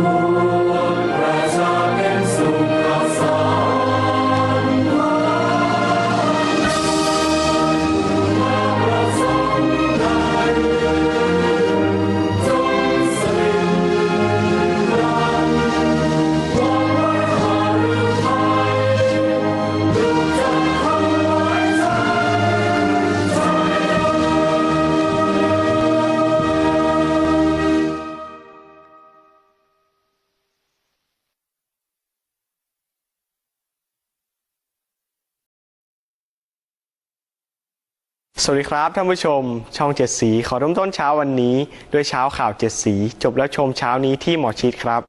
Oh. สวัสดีครับท่านผู้ชม ช่องเจ็ดสี ขอเริ่มต้นเช้าวันนี้ ด้วยเช้าข่าวเจ็ดสี จบแล้วชมเช้านี้ที่หมอชิดครับ